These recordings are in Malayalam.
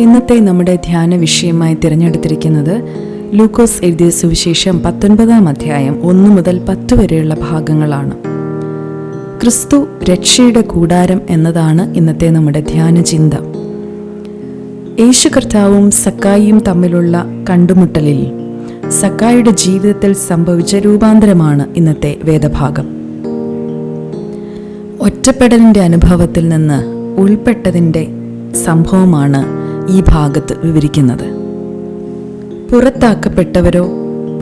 ഇന്നത്തെ നമ്മുടെ ധ്യാന വിഷയമായി തിരഞ്ഞെടുത്തിരിക്കുന്നത് ലൂക്കോസ് എഴുതിയ സുവിശേഷം പത്തൊൻപതാം അധ്യായം ഒന്ന് മുതൽ പത്ത് വരെയുള്ള ഭാഗങ്ങളാണ്. ക്രിസ്തു രക്ഷയുടെ കൂടാരം എന്നതാണ് ഇന്നത്തെ നമ്മുടെ ധ്യാന ചിന്ത. യേശു കർത്താവും സക്കായിയും തമ്മിലുള്ള കണ്ടുമുട്ടലിൽ സക്കായിയുടെ ജീവിതത്തിൽ സംഭവിച്ച രൂപാന്തരമാണ് ഇന്നത്തെ വേദഭാഗം. ഒറ്റപ്പെടലിന്റെ അനുഭവത്തിൽ നിന്ന് ഉൾപ്പെട്ടതിന്റെ സംഭവമാണ് ഈ ഭാഗത്ത് വിവരിക്കുന്നത്. പുറത്താക്കപ്പെട്ടവരോ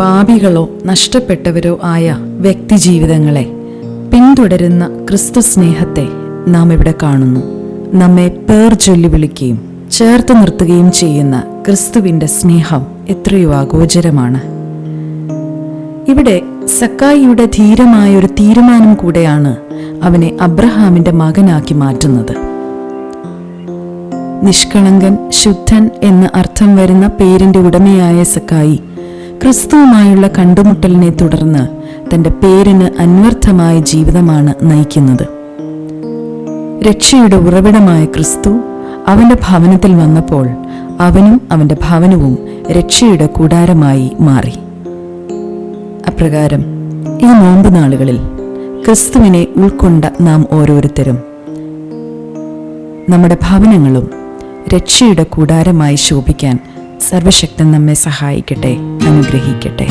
പാപികളോ നഷ്ടപ്പെട്ടവരോ ആയ വ്യക്തിജീവിതങ്ങളെ പിന്തുടരുന്ന ക്രിസ്തു സ്നേഹത്തെ നാം ഇവിടെ കാണുന്നു. നമ്മെ പേർ ചൊല്ലി വിളിക്കുകയും ചേർത്ത് നിർത്തുകയും ചെയ്യുന്ന ക്രിസ്തുവിന്റെ സ്നേഹം എത്രയോ അഗോചരമാണ്. ഇവിടെ സക്കായിയുടെ ധീരമായ ഒരു തീരുമാനം കൂടെയാണ് അവനെ അബ്രഹാമിന്റെ മകനാക്കി മാറ്റുന്നത്. നിഷ്കളങ്കൻ ശുദ്ധൻ എന്ന അർത്ഥം വരുന്ന പേരിന്റെ ഉടമയായ സക്കായി ക്രിസ്തുവുമായുള്ള കണ്ടുമുട്ടലിനെ തുടർന്ന് തന്റെ പേരിന് അന്വർത്ഥമായ ജീവിതമാണ് നയിക്കുന്നത്. രക്ഷയുടെ ഉറവിടമായ ക്രിസ്തു അവന്റെ ഭവനത്തിൽ വന്നപ്പോൾ അവനും അവന്റെ ഭവനവും രക്ഷയുടെ കൂടാരമായി മാറി. അപ്രകാരം ഈ നോമ്പ് നാളുകളിൽ ക്രിസ്തുവിനെ ഉൾക്കൊണ്ട നാം ഓരോരുത്തരും നമ്മുടെ ഭവനങ്ങളും രക്ഷയുടെ കൂടാരമായി ശോഭിക്കാൻ സർവശക്തൻ നമ്മെ സഹായിക്കട്ടെ അനുഗ്രഹിക്കട്ടെ.